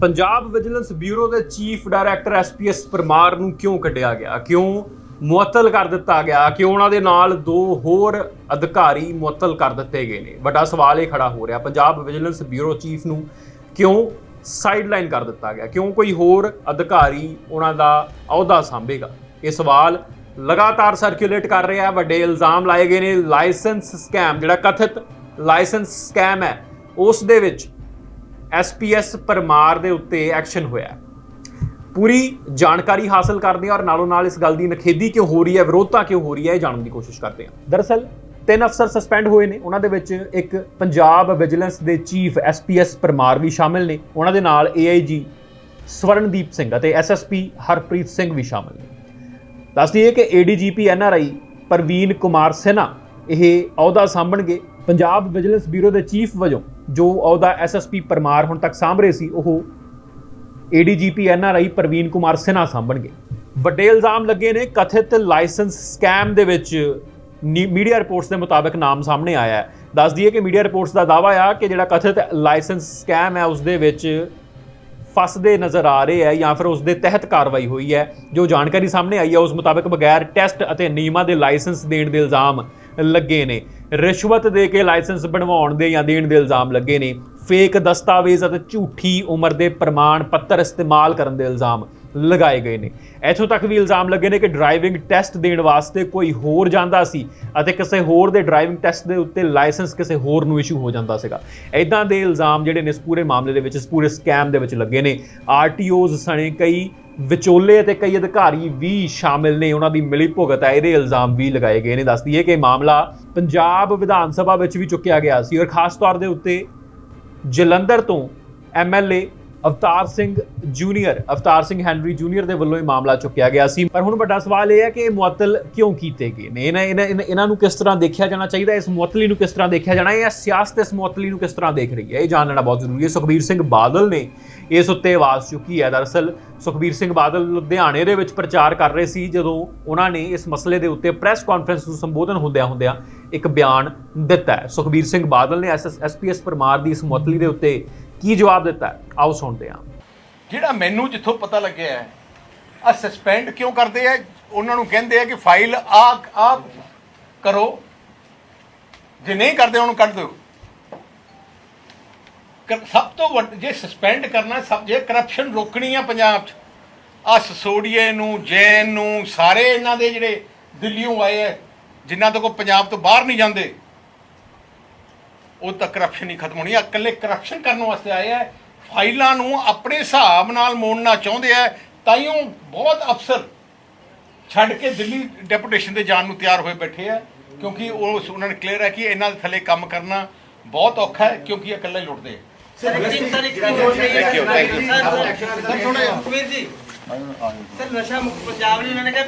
Punjab vigilance bureau ਦੇ chief director SPS Parmar ਨੂੰ ਕਿਉਂ ਕੱਢਿਆ ਗਿਆ? ਕਿਉਂ ਮੁਅੱਤਲ ਕਰ ਦਿੱਤਾ ਗਿਆ? ਕਿ ਉਹਨਾਂ ਦੇ ਨਾਲ ਦੋ ਹੋਰ ਅਧਿਕਾਰੀ ਮੁਅੱਤਲ ਕਰ ਦਿੱਤੇ ਗਏ ਨੇ? ਵੱਡਾ ਸਵਾਲ ਇਹ ਖੜਾ ਹੋ ਰਿਹਾ। ਪੰਜਾਬ ਵਿਜੀਲੈਂਸ ਬਿਊਰੋ ਚੀਫ ਨੂੰ ਕਿਉਂ ਸਾਈਡਲਾਈਨ ਕਰ ਦਿੱਤਾ ਗਿਆ? ਕਿਉਂ ਕੋਈ ਹੋਰ ਅਧਿਕਾਰੀ ਉਹਨਾਂ ਦਾ ਅਹੁਦਾ ਸੰਭੇਗਾ? ਇਹ ਸਵਾਲ ਲਗਾਤਾਰ ਸਰਕੂਲੇਟ ਕਰ ਰਿਹਾ ਵੱਡੇ ਇਲਜ਼ਾਮ ਲਾਏ ਗਏ ਨੇ। ਲਾਇਸੈਂਸ ਸਕੈਮ ਜਿਹੜਾ ਕਥਿਤ ਲਾਇਸੈਂਸ ਸਕੈਮ ਹੈ, ਉਸ ਦੇ ਵਿੱਚ ਐਸਪੀਐਸ ਪਰਮਾਰ ਦੇ ਉੱਤੇ ਐਕਸ਼ਨ ਹੋਇਆ ਪੂਰੀ ਜਾਣਕਾਰੀ ਹਾਸਲ ਕਰਦੇ ਹਾਂ ਔਰ ਨਾਲੋਂ ਨਾਲ ਇਸ ਗੱਲ ਦੀ ਨਖੇਦੀ ਕਿਉਂ ਹੋ ਰਹੀ ਹੈ, ਵਿਰੋਧਤਾ ਕਿਉਂ ਹੋ ਰਹੀ ਹੈ, ਇਹ ਜਾਣਨ ਦੀ ਕੋਸ਼ਿਸ਼ ਕਰਦੇ ਹਾਂ। ਦਰਅਸਲ ਤਿੰਨ ਅਫਸਰ ਸਸਪੈਂਡ ਹੋਏ ਨੇ। ਉਹਨਾਂ ਦੇ ਵਿੱਚ ਇੱਕ ਪੰਜਾਬ ਵਿਜੀਲੈਂਸ ਦੇ ਚੀਫ ਐਸਪੀਐਸ ਪਰਮਾਰ ਵੀ ਸ਼ਾਮਿਲ ਨੇ। ਉਹਨਾਂ ਦੇ ਨਾਲ ਏਆਈਜੀ ਸਵਰਨਦੀਪ ਸਿੰਘ ਅਤੇ ਐਸਐਸਪੀ ਹਰਪ੍ਰੀਤ ਸਿੰਘ ਵੀ ਸ਼ਾਮਿਲ ਨੇ। ਦੱਸ ਦਈਏ ਕਿ ਏਡੀਜੀਪੀ ਐਨਆਰਆਈ ਪ੍ਰਵੀਨ ਕੁਮਾਰ ਸਿਨਹਾ, ਇਹ ਅਹੁਦਾ ਸਾਂਭਣਗੇ। ਪੰਜਾਬ ਵਿਜੀਲੈਂਸ ਬਿਊਰੋ ਦੇ ਚੀਫ ਵਜੋਂ ਜੋ ਅਹੁਦਾ ਐਸਐਸਪੀ ਪਰਮਾਰ ਹੁਣ ਤੱਕ ਸਾਂਭ ਰਹੇ ਸੀ, ਉਹ ਏਡੀਜੀਪੀ ਐਨਆਰਆਈ ਪ੍ਰਵੀਨ ਕੁਮਾਰ ਸਿਨਹਾ ਸਾਂਭਣਗੇ। ਵੱਡੇ ਇਲਜ਼ਾਮ ਲੱਗੇ ਨੇ, ਕਥਿਤ ਲਾਇਸੈਂਸ ਸਕੈਮ ਦੇ ਵਿੱਚ ਮੀਡੀਆ ਰਿਪੋਰਟਸ ਦੇ ਮੁਤਾਬਕ ਨਾਮ ਸਾਹਮਣੇ ਆਇਆ ਹੈ। ਦੱਸ ਦਈਏ ਕਿ ਮੀਡੀਆ ਰਿਪੋਰਟਸ ਦਾ ਦਾਅਵਾ ਆ ਕਿ ਜਿਹੜਾ ਕਥਿਤ ਲਾਇਸੈਂਸ ਸਕੈਮ ਹੈ, ਉਸ ਦੇ ਵਿੱਚ ਫਸਦੇ ਨਜ਼ਰ ਆ ਰਹੇ ਹੈ ਜਾਂ ਫਿਰ ਉਸ ਦੇ ਤਹਿਤ ਕਾਰਵਾਈ ਹੋਈ ਹੈ। ਜੋ ਜਾਣਕਾਰੀ ਸਾਹਮਣੇ ਆਈ ਹੈ, ਉਸ ਮੁਤਾਬਕ ਬਗੈਰ ਟੈਸਟ ਅਤੇ ਨਿਯਮਾਂ ਦੇ ਲਾਇਸੈਂਸ ਦੇਣ ਦੇ ਇਲਜ਼ਾਮ ਲੱਗੇ ਨੇ। ਰਿਸ਼ਵਤ ਦੇ ਕੇ ਲਾਇਸੈਂਸ ਬਣਵਾਉਣ ਦੇ ਜਾਂ ਦੇਣ ਦੇ ਇਲਜ਼ਾਮ ਲੱਗੇ ਨੇ। ਫੇਕ ਦਸਤਾਵੇਜ਼ ਅਤੇ ਝੂਠੀ ਉਮਰ ਦੇ ਪ੍ਰਮਾਣ ਪੱਤਰ ਇਸਤੇਮਾਲ ਕਰਨ ਦੇ ਇਲਜ਼ਾਮ ਲਗਾਏ ਗਏ ਨੇ। ਇੱਥੋਂ ਤੱਕ ਵੀ ਇਲਜ਼ਾਮ ਲੱਗੇ ਨੇ ਕਿ ਡਰਾਈਵਿੰਗ ਟੈਸਟ ਦੇਣ ਵਾਸਤੇ ਕੋਈ ਹੋਰ ਜਾਂਦਾ ਸੀ ਅਤੇ ਕਿਸੇ ਹੋਰ ਦੇ ਡਰਾਈਵਿੰਗ ਟੈਸਟ ਦੇ ਉੱਤੇ ਲਾਇਸੈਂਸ ਕਿਸੇ ਹੋਰ ਨੂੰ ਇਸ਼ੂ ਹੋ ਜਾਂਦਾ ਸੀਗਾ। ਇਦਾਂ ਦੇ ਇਲਜ਼ਾਮ ਜਿਹੜੇ ਨੇ ਇਸ ਪੂਰੇ ਮਾਮਲੇ ਦੇ ਵਿੱਚ, ਇਸ ਪੂਰੇ ਸਕੈਮ ਦੇ ਵਿੱਚ ਲੱਗੇ ਨੇ। ਆਰਟੀਓਜ਼ ਸਣੇ ਕਈ ਵਿਚੋਲੇ ਅਤੇ ਕਈ ਅਧਿਕਾਰੀ ਵੀ ਸ਼ਾਮਿਲ ਨੇ। ਉਹਨਾਂ ਦੀ ਮਿਲੀ ਭੁਗਤ ਹੈ। ਇਹਦੇ ਇਲਜ਼ਾਮ ਵੀ ਲਗਾਏ ਗਏ ਨੇ। ਦੱਸਦੀ ਹੈ ਕਿ ਮਾਮਲਾ ਪੰਜਾਬ ਵਿਧਾਨ ਸਭਾ ਵਿੱਚ ਵੀ ਚੁੱਕਿਆ ਗਿਆ ਸੀ। ਔਰ ਖਾਸ ਤੌਰ ਦੇ ਉੱਤੇ ਜਲੰਧਰ ਤੋਂ MLA Avtar Singh junior, Avtar Singh Henry junior ਦੇ ਵੱਲੋਂ ਇਹ ਮਾਮਲਾ ਚੁੱਕਿਆ ਗਿਆ ਸੀ। ਪਰ ਹੁਣ ਵੱਡਾ ਸਵਾਲ ਇਹ ਹੈ ਕਿ ਇਹ ਮੁਅੱਤਲ ਕਿਉਂ ਕੀਤੇ ਗਏ ਨੇ? ਇਹਨਾਂ ਇਹਨਾਂ ਨੂੰ ਕਿਸ ਤਰ੍ਹਾਂ ਦੇਖਿਆ ਜਾਣਾ ਚਾਹੀਦਾ? ਇਸ ਮੁਅੱਤਲੀ ਨੂੰ ਕਿਸ ਤਰ੍ਹਾਂ ਦੇਖਿਆ ਜਾਣਾ? ਹੈ ਜਾਂ ਸਿਆਸਤ ਇਸ ਮੁਅੱਤਲੀ ਨੂੰ ਕਿਸ ਤਰ੍ਹਾਂ ਦੇਖ ਰਹੀ ਹੈ? ਇਹ ਜਾਣਨਾ ਬਹੁਤ ਜ਼ਰੂਰੀ ਹੈ। ਸੁਖਬੀਰ ਸਿੰਘ ਬਾਦਲ ਨੇ ਇਸ ਉੱਤੇ ਆਵਾਜ਼ ਚੁੱਕੀ ਹੈ। ਦਰਅਸਲ ਸੁਖਬੀਰ ਸਿੰਘ ਬਾਦਲ ਲੁਧਿਆਣੇ ਦੇ ਵਿੱਚ ਪ੍ਰਚਾਰ ਕਰ ਰਹੇ ਸੀ, ਜਦੋਂ ਉਹਨਾਂ ਨੇ ਇਸ ਮਸਲੇ ਦੇ ਉੱਤੇ ਪ੍ਰੈਸ ਕਾਨਫਰੰਸ ਨੂੰ ਸੰਬੋਧਨ ਹੁੰਦਿਆਂ ਹੁੰਦਿਆਂ ਇੱਕ ਬਿਆਨ ਦਿੱਤਾ ਹੈ। ਸੁਖਬੀਰ ਸਿੰਘ ਬਾਦਲ ਨੇ ਐਸਪੀਐਸ ਪਰਮਾਰ ਦੀ ਇਸ ਮੁਅੱਤਲੀ ਦੇ ਉੱਤੇ ਕੀ ਜਵਾਬ ਦਿੱਤਾ? ਹੈ ਆਓ ਸੁਣਦੇ ਹਾਂ। ਜਿਹੜਾ ਮੈਨੂੰ ਜਿੱਥੋਂ ਪਤਾ ਲੱਗਿਆ ਹੈ ਆ ਸਸਪੈਂਡ ਕਿਉਂ ਕਰਦੇ ਆ? ਉਹਨਾਂ ਨੂੰ ਕਹਿੰਦੇ ਆ ਕਿ ਫਾਈਲ ਆ ਆ ਕਰੋ। ਜੇ ਨਹੀਂ ਕਰਦੇ, ਉਹਨੂੰ ਕੱਢ ਦਿਓ। ਕਰ- ਸਭ ਤੋਂ ਵੱਡ ਜੇ ਸਸਪੈਂਡ ਕਰਨਾ, ਸਭ ਜੇ ਕਰਪਸ਼ਨ ਰੋਕਣੀ ਆ ਪੰਜਾਬ 'ਚ ਆ ਸਸੋੜੀਏ ਨੂੰ, ਜੈਨ ਨੂੰ, ਸਾਰੇ ਇਹਨਾਂ ਦੇ ਜਿਹੜੇ ਦਿੱਲੀੋਂ ਆਏ ਆ, ਜਿਨ੍ਹਾਂ ਤੋਂ ਕੋ ਪੰਜਾਬ ਤੋਂ ਬਾਹਰ ਨਹੀਂ ਜਾਂਦੇ ਉਹ ਤਾਂ ਕਰਪਸ਼ਨ ਹੀ ਖਤਮ ਹੋਣੀ ਆ। ਇਕੱਲੇ ਕਰਪਸ਼ਨ ਕਰਨ ਵਾਸਤੇ ਆਏ ਆ। ਫਾਈਲਾਂ ਨੂੰ ਆਪਣੇ ਹਿਸਾਬ ਨਾਲ ਮੋੜਨਾ ਚਾਹੁੰਦੇ ਆ। ਤਾਈਓ ਬਹੁਤ ਅਫਸਰ ਛੱਡ ਕੇ ਦਿੱਲੀ ਡੈਪੂਟੇਸ਼ਨ ਤੇ ਜਾਣ ਨੂੰ ਤਿਆਰ ਹੋਏ ਬੈਠੇ ਆ। ਕਿਉਂਕਿ ਉਹ ਉਹਨਾਂ ਨੇ ਕਲੀਅਰ ਹੈ ਕਿ ਇਹਨਾਂ ਦੇ ਥੱਲੇ ਕੰਮ ਕਰਨਾ ਬਹੁਤ ਔਖਾ ਹੈ ਕਿਉਂਕਿ ਇਹ ਇਕੱਲੇ ਲੁੱਟਦੇ ਸਰ ਨਸ਼ਾ ਮੁਕਤ ਪੰਜਾਬ ਲਈ ਉਹਨਾਂ ਨੇ ਕਿਹਾ